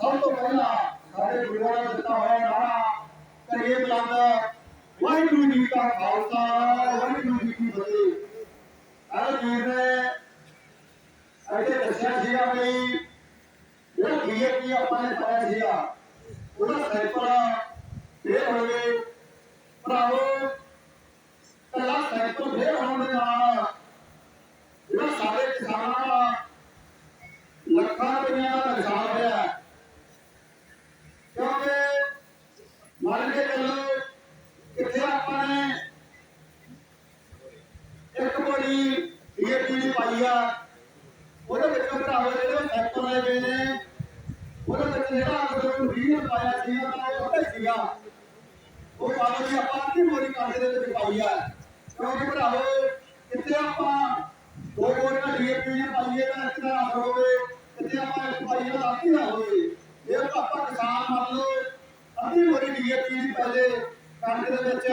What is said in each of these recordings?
ਸਭ ਤੋਂ ਪਹਿਲਾਂ ਸਾਡੇ ਗੁਰੂਆਂ ਨੇ ਦਿੱਤਾ ਹੋਇਆ ਨਾਰਾ ਕਰੀਏ ਬਲੰਦ ਵਾਹਿਗੁਰੂ ਜੀ ਕਾ ਖਾਲਸਾ, ਵਾਹਿਗੁਰੂ ਜੀ ਕੀ ਫਤਿਹ। ਆਹ ਵੀਰ ਨੇ ਅਜੇ ਦੱਸਿਆ ਸੀਗਾ ਵੀ ਜਿਹੜਾ ਬੀਏਪੀ ਆਪਾਂ ਨੇ ਪਾਇਆ ਸੀਗਾ ਉਹਦਾ ਸੈਂਪਲ ਫੇਰ ਹੋ ਗਏ ਭਰਾਵੋ ਕੱਲਾ ਸੈਂਪਲ ਫੇਰ ਹੋਣ ਦੇ ਨਾਲ ਜਿਹੜਾ ਸਾਡੇ ਕਿਸਾਨਾਂ ਦਾ ਲੱਖਾਂ ਰੁਪਈਆ ਦਾ ਨੁਕਸਾਨ ਹੋਇਆ ਹੈ। ਕਿਉਂਕਿ ਮੰਨ ਕੇ ਚੱਲੋ ਕਿੱਥੇ ਆਪਾਂ ਨੇ ਇੱਕ ਬੜੀ ਬੀਏਪੀ ਉਹਦੇ ਵਿੱਚ ਭਰਾਵੋ, ਜਿਹੜੇ ਸੈਂਪਲ ਆਏ ਗਏ ਨੇ, ਉਹਦੇ ਵਿੱਚ ਜਿਹੜਾ ਅੰਦਰ ਵੀਡੀਓ ਪਾਇਆ ਸੀਗਾ ਤਾਂ ਉਹ ਉਹਦਾ ਸੀਗਾ। ਉਹ ਪਾਣੀ ਦੀ ਆਪਾਂ ਅੱਧੀ ਬੋਰੀ ਕਾਂਡੇ ਦੇ ਵਿੱਚ ਪਾਈ ਆ। ਕਿਉਂਕਿ ਭਰਾਵੋ ਕਿਤੇ ਆਪਾਂ ਦੋ ਬੋਰੀਆਂ ਡੀਏਪੀ ਦੀਆਂ ਪਾਈਏ ਤਾਂ ਇੱਕ ਦਾ ਅਸਰ ਹੋਵੇ ਕਿਤੇ ਆਪਾਂ ਇੱਕ ਪਾਈਏ ਤਾਂ ਅੱਧੀ ਨਾ ਹੋਵੇ ਜੇ ਆਪਾਂ ਕਿਸਾਨ ਮੰਨ ਲਓ, ਅੱਧੀ ਬੋਰੀ ਡੀਏਪੀ ਦੀ ਪਹਿਲੇ ਕਣਕ ਦੇ ਵਿੱਚ,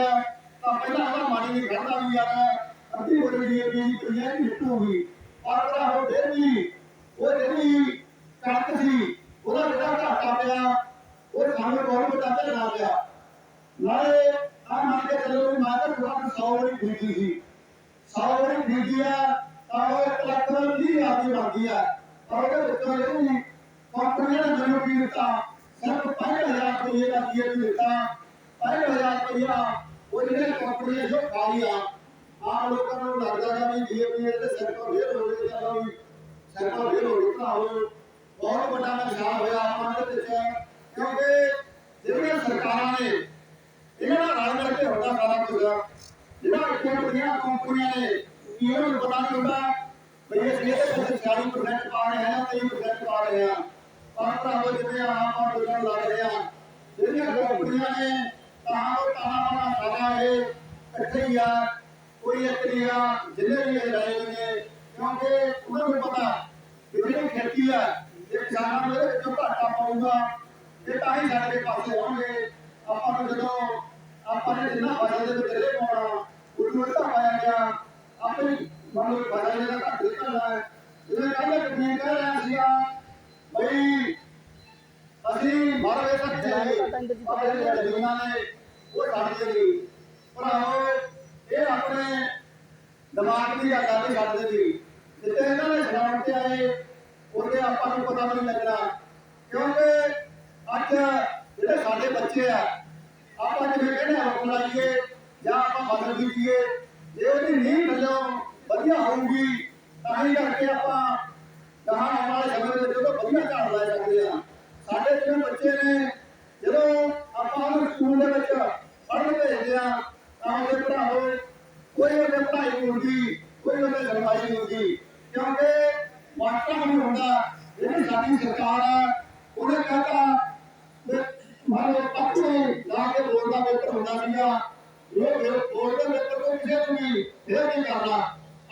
ਤਾਂ ਪਹਿਲਾਂ ਉਹਦਾ ਮਾਣੀ ਨਹੀਂ ਖੜਦਾ ਵੀ ਯਾਰ, ਅੱਧੀ ਬੋਰੀ ਡੀਏਪੀ ਦੀ ਪਈਆ ਹਿੱਟ ਹੋ ਗਈ। ਪਰ ਭਰਾਵੋ ਫਿਰ ਵੀ ਉਹ ਜਿਹੜੀ ਕਣਕ ਸੀ, ਉਹਦਾ ਜਿਹੜਾ ਘਾਟਾ ਪਿਆ, ਉਹ ਸਾਨੂੰ ਬਹੁਤ ਵੱਡਾ ਝਟਕਾ ਪਿਆ। ਨਾਲੇ ਆ ਮੰਨ ਕੇ ਚੱਲੋ ਵੀ ਮੈਂ ਤੁਹਾਨੂੰ 100 ਵਾਰੀ ਖਰੀਦੀ ਸੀ। 100 ਵਾਰੀ ਖਰੀਦੀ ਆ, ਤਾਂ ਉਹ ਇੱਕ ਲੱਖ ਦਾ 20 ਹਜ਼ਾਰ ਦੀ ਆ। ਪਰ ਉਹਦੇ ਵਿੱਚੋਂ ਜਿਹੜੀ ਕੰਪਨੀ ਨੇ ਮੈਨੂੰ ਕੀ ਦਿੱਤਾ? ਸਿਰਫ 5000 ਰੁਪਏ ਦਾ ਕੀ ਦਿੱਤਾ? 5000 ਰੁਪਇਆ ਉਹ ਜਿਹੜੇ ਕੰਪਨੀ ਜੋ ਖਾਈ ਆ ਆਮ ਲੋਕਾਂ ਨੂੰ ਲੱਗਦਾ ਹੈ ਵੀ ਜੀਐਪੀ ਦੇ ਸਿਰ ਤੋਂ ਫੇਰ ਹੋ ਗਏ ਤਾਂ ਵੀ ਸਿਰ ਤੋਂ ਫੇਰ ਹੋ ਗਏ ਭਰਾਵੋ ਬਹੁਤ ਵੱਡਾ ਨੁਕਸਾਨ ਹੋਇਆ ਆਪਾਂ ਦੇ ਵਿੱਚ। ਕਿਉਂਕਿ ਜਿਹੜੀਆਂ ਸਰਕਾਰਾਂ ਨੇ, ਇਹਨਾਂ ਨਾਲ ਰਲ ਮਿਲ ਕੇ ਹੁੰਦਾ ਸਾਰਾ ਕੁਝ। ਜਿਹੜਾ ਇੱਥੇ ਵੱਡੀਆਂ ਕੰਪਨੀਆਂ ਨੇ, ਕੀ ਉਹਨਾਂ ਨੂੰ ਪਤਾ ਨਹੀਂ ਹੁੰਦਾ? ਵੀ ਇਹ ਇਹਦੇ ਵਿੱਚ 40% ਪਾ ਰਹੇ ਆ 30% ਪਾ ਰਹੇ ਆ। ਪਰ ਭਰਾਵੋ, ਜਿਵੇਂ ਆਪ ਆ ਦੁਕਾਨ ਲੱਗ ਰਹੇ ਆ ਜਿਹੜੀਆਂ ਕੰਪਨੀਆਂ ਨੇ, ਤਾਂ ਉਹ ਤਾਂ ਬਣਾ ਸਾਰਾ ਇਹ ਇਕੱਠੇ ਹੀ ਆ। ਕੋਈ ਇੱਕ ਨਹੀਂ ਆ ਜਿੰਨੇ ਵੀ ਇਹ ਰਹੇ ਨੇ ਕਿਉਂਕਿ ਉਹਨਾਂ ਨੂੰ ਪਤਾ ਕਿ ਜਿਹੜੀ ਖੇਤੀ ਆ ਇਹ ਕਿਸਾਨਾਂ ਇਹਦੇ ਵਿੱਚੋਂ ਘਾਟਾ ਪਾਊਗਾ ਇਹ ਤਾਂ ਹੀ ਸਾਡੇ ਪਾਸੇ ਆਉਣਗੇ। ਆਪਾਂ ਨੂੰ ਜਦੋਂ ਆਪਾਂ ਨੇ ਜਿੰਨਾ ਫਸਲ ਦੇ ਵਿੱਚ ਰੇ ਪਾਉਣਾ ਉਹਨੂੰ ਤਾਂ ਪਾਇਆ ਗਿਆ। ਆਪੇ ਮੰਨ ਲਓ ਫਸਲ ਜਿਹੜਾ ਘੱਟ ਨਿਕਲਦਾ ਹੈ ਜਿਵੇਂ ਕਹਿੰਦੇ ਕਿ ਕਹਿ ਰਿਹਾ ਸੀਗਾ ਬਈ ਅਸੀਂ ਮਰ ਵੇ ਸਕਦੇ ਹਾਂ ਪਰ ਜਿਹੜੇ ਜ਼ਮੀਨਾਂ ਨੇ ਉਹ ਸਾਡੀਆਂ ਨਹੀਂ। ਭਰਾਵੋ ਇਹ ਆਪਣੇ ਦਿਮਾਗ ਦੀ ਗੱਲ ਨਹੀਂ ਛੱਡਦੇ ਸੀ ਜਿੱਤੇ ਇਹਨਾਂ ਨੇ ਛਡਾਉਣ ਤੇ ਆਏ, ਉਹਦੇ ਆਪਾਂ ਨੂੰ ਪਤਾ ਨਹੀਂ ਲੱਗਣਾ। ਕਿਉਂਕਿ ਅੱਜ ਜਿਹੜੇ ਸਾਡੇ ਬੱਚੇ ਆ, ਆਪਾਂ ਜਿਵੇਂ ਕਹਿੰਦੇ ਹੱਥ ਲਾਈਏ ਜਾਂ ਆਪਾਂ ਫਸਲ ਬੀਜੀਏ ਜੇ ਉਹਦੀ ਨੀਂਹ ਥੱਲੋਂ ਵਧੀਆ ਹੋਊਗੀ, ਤਾਂ ਹੀ ਕਰਕੇ ਆਪਾਂ ਕਹਾਂ ਆਉਣ ਵਾਲੇ ਸਮੇਂ ਵਿੱਚ ਉਹਦਾ ਵਧੀਆ ਝਾੜ ਲੈ ਸਕਦੇ ਆ। ਸਾਡੇ ਜਿਹੜੇ ਬੱਚੇ ਨੇ, ਜਦੋਂ ਆਪਾਂ ਉਹਨੂੰ ਸਕੂਲ ਦੇ ਵਿੱਚ ਪੜ੍ਹਨ ਭੇਜਦੇ ਆ ਤਾਂ ਉਹਦੇ ਭਰਾਵੋ ਕੋਈ ਉਹਦੇ ਪੜ੍ਹਾਈ ਨਹੀਂ ਹੁੰਦੀ ਕੋਈ ਉਹਦੇ ਸਰਵਾਈ ਨਹੀਂ ਹੁੰਦੀ ਕਿਉਂਕਿ ਮਾਸਟਰ ਨਹੀਂ ਹੁੰਦਾ ਜਿਹੜੀ ਸਾਡੀ ਸਰਕਾਰ ਆ ਉਹਨੇ ਕਹਤਾ ਮੰਨ ਲਓ ਪੱਕੇ ਲਾ ਕੇ ਬੋਲ ਦਾ ਪੇਪਰ ਹੁੰਦਾ ਸੀਗਾ ਇਹ ਫਿਰ ਬੋਲ ਦਾ ਪੇਪਰ ਕੋਈ ਕਿਸੇ ਨੂੰ ਵੀ ਇਹ ਨਹੀਂ ਕਰਨਾ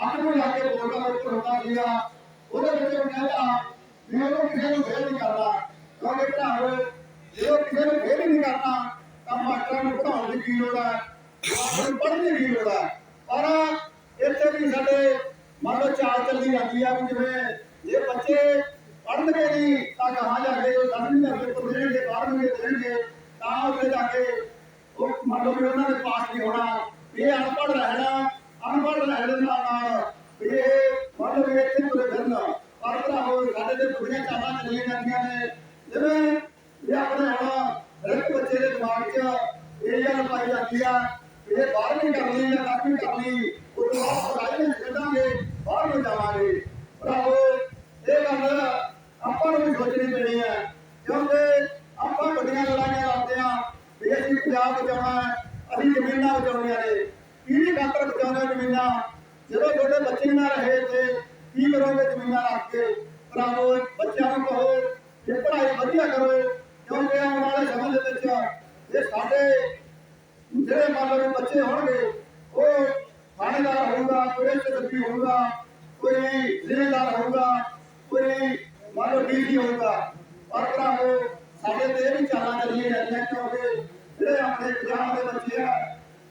ਆਪਣੇ ਲਾ ਕੇ ਬੋਲ ਦਾ ਪੇਪਰ ਹੁੰਦਾ ਸੀਗਾ ਉਹਦੇ ਵਿੱਚ ਉਹ ਕਹਿੰਦਾ ਵੀ ਉਹਨੂੰ ਕਿਸੇ ਨੂੰ ਫੇਲ ਨਹੀਂ ਕਰਨਾ ਕਿਉਂਕਿ ਭਰਾਵੋ ਜੇ ਉਹ ਕਿਸੇ ਨੂੰ ਫੇਲ ਹੀ ਨਹੀਂ ਕਰਨਾ ਤਾਂ ਮਾਸਟਰਾਂ ਨੂੰ ਪੜਾਉਣ ਦੀ ਕੀ ਲੋੜ ਹੈ ਮਾਸਟਰ ਨੂੰ ਪੜ੍ਹਨ ਦੀ ਕੀ ਲੋੜ ਹੈ ਪਰ ਇੱਥੇ ਵੀ ਸਾਡੇ ਮੰਨ ਲਓ ਚਾਲ ਚੱਲਦੀ ਜਾਂਦੀ ਆ ਵੀ ਜਿਵੇਂ ਜੇ ਬੱਚੇ ਪੜ੍ਹਨਗੇ ਨਹੀਂ ਤਾਂ ਕਹਾਂ ਜਾ ਕੇ ਉਹ ਦਸਵੀਂ ਦਾ ਪੇਪਰ ਦੇਣਗੇ ਬਾਰ੍ਹਵੀਂ ਦੇ ਦੇਣਗੇ, ਤਾਂ ਉੱਥੇ ਜਾ ਕੇ ਉਹ ਮੰਨ ਲਓ ਵੀ ਉਹਨਾਂ ਨੇ ਪਾਸ ਨਹੀਂ ਹੋਣਾ ਇਹ ਅਨਪੜ੍ਹ ਰਹਿਣਾ, ਅਨਪੜ੍ਹ ਰਹਿਣ ਦੇ ਨਾਲ ਨਾਲ ਇਹ ਮੰਨ ਲਓ ਵੀ ਇੱਥੇ ਤੁਰੇ ਫਿਰਨ। ਪਰ ਭਰਾਵੋ, ਸਾਡੇ ਤੇ ਬੁੜੀਆਂ ਚਾਲਾਂ ਚੱਲੀਆਂ ਜਾਂਦੀਆਂ ਨੇ। ਜਿਵੇਂ ਇਹ ਆਪਣੇ ਹੁਣ ਹਰ ਬੱਚੇ ਦੇ ਦਿਮਾਗ 'ਚ ਇਹ ਗੱਲ ਪਾਈ ਜਾਂਦੀ ਆ ਇਹ ਬਾਰ੍ਹਵੀਂ ਕਰ ਜਾਂ ਦਸਵੀਂ ਕਰ ਉਹ ਤੋਂ ਬਾਅਦ ਪੜ੍ਹਾਈ ਨਹੀਂ ਛੱਡਾਂਗੇ ਬਾਹਰ ਨੂੰ ਜਾਵਾਂਗੇ। ਭਰਾਵੋ, ਇਹ ਗੱਲ ਆਪਾਂ ਨੂੰ ਵੀ ਸੋਚਣੀ ਪੈਣੀ ਹੈ, ਕਿਉਂਕਿ ਆਪਾਂ ਵੱਡੀਆਂ ਲੜਾਈਆਂ ਲੜਦੇ ਆ ਵੀ ਅਸੀਂ ਪੰਜਾਬ ਬਚਾਉਣਾ ਹੈ, ਅਸੀਂ ਜ਼ਮੀਨਾਂ ਬਚਾਉਣੀਆਂ ਨੇ। ਕਿਹੜੀ ਖਾਤਰ ਬਚਾਉਣਾ ਜ਼ਮੀਨਾਂ? ਜਦੋਂ ਤੁਹਾਡੇ ਬੱਚੇ ਨਾ ਰਹੇ ਤੇ ਕੀ ਕਰੋਗੇ ਜ਼ਮੀਨਾਂ ਰੱਖ ਕੇ? ਭਰਾਵੋ, ਬੱਚਿਆਂ ਨੂੰ ਕਹੋ ਕਿ ਪੜ੍ਹਾਈ ਵਧੀਆ ਕਰੋ, ਕਿਉਂਕਿ ਆਉਣ ਵਾਲੇ ਸਮੇਂ ਦੇ ਵਿੱਚ ਇਹ ਸਾਡੇ ਜਿਹੜੇ ਮੰਨ ਲਓ ਬੱਚੇ ਹੋਣਗੇ, ਉਹ ਥਾਣੇਦਾਰ ਹੋਊਗਾ, ਕੋਈ ਐਸਐਸਪੀ ਹੋਊਗਾ, ਕੋਈ ਜ਼ਿਲ੍ਹੇਦਾਰ ਹੋਊਗਾ, ਕੋਈ ਮੰਨ ਲਓ ਡੀਸੀ ਹੋਊਗਾ। ਪਰ ਭਰਾਵੋ, ਸਾਡੇ ਤੇ ਵੀ ਚਾਲਾਂ ਚੱਲੀਆਂ ਜਾਂਦੀਆਂ ਕਿਉਂਕਿ ਜਿਹੜੇ ਆਪਣੇ ਪੰਜਾਬ ਦੇ ਬੱਚੇ ਆ,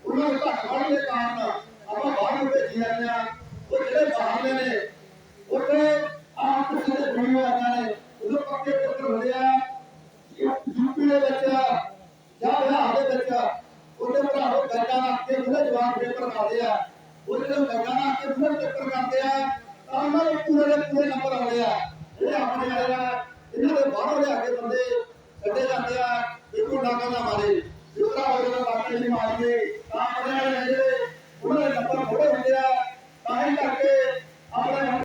ਉਹਨਾਂ ਨੂੰ ਘੱਟ ਪੜ੍ਹਨ ਦੇ ਕਾਰਨ ਆਪਾਂ ਬਾਹਰ ਨੂੰ ਭੇਜੀ ਜਾਂਦੇ ਆ। ਉਹ ਜਿਹੜੇ ਬਾਹਰ ਨੇ ਉੱਥੇ ਆਪ ਕਿਸੇ ਦੇ ਵੀਡੀਓ ਆਉਂਦੇ ਨੇ ਉਦੋਂ ਪੱਕੇ ਪੇਪਰ ਹੁੰਦੇ ਆ ਯੂਪੀ ਦੇ ਵਿੱਚ ਜਾਂ ਬਿਹਾਰ ਦੇ ਵਿੱਚ ਉਹਦੇ ਭਰਾਵੋ ਗੱਡਾ ਰੱਖ ਕੇ ਜਵਾਬ ਪੇਪਰ ਕਰਦੇ ਆ। ਉਹ ਜਿਹੜੇ ਗੱਡਾ ਰੱਖ ਕੇ ਉਹਦੇ ਪੇਪਰ ਕਰਦੇ ਆ, ਤਾਂ ਉਹਨਾਂ ਨੂੰ ਪੂਰੇ ਦੇ ਪੂਰੇ ਨੰਬਰ ਆਉਂਦੇ ਆ। ਜਿਹੜੇ ਆਪਣੇ ਵਾਲੇ ਇਹਨਾਂ ਦੇ ਬਾਹਰੋਂ ਲਿਆ ਕੇ ਬੰਦੇ ਛੱਡੇ ਜਾਂਦੇ ਆ ਇੱਕੋ ਡਾਂਗਾ ਨਾ ਮਾਰੇ। ਜਿਉਰਾ ਹੋ ਜਾਂਦਾ ਬਾਕੀ ਨਹੀਂ ਮਾਰੀਏ।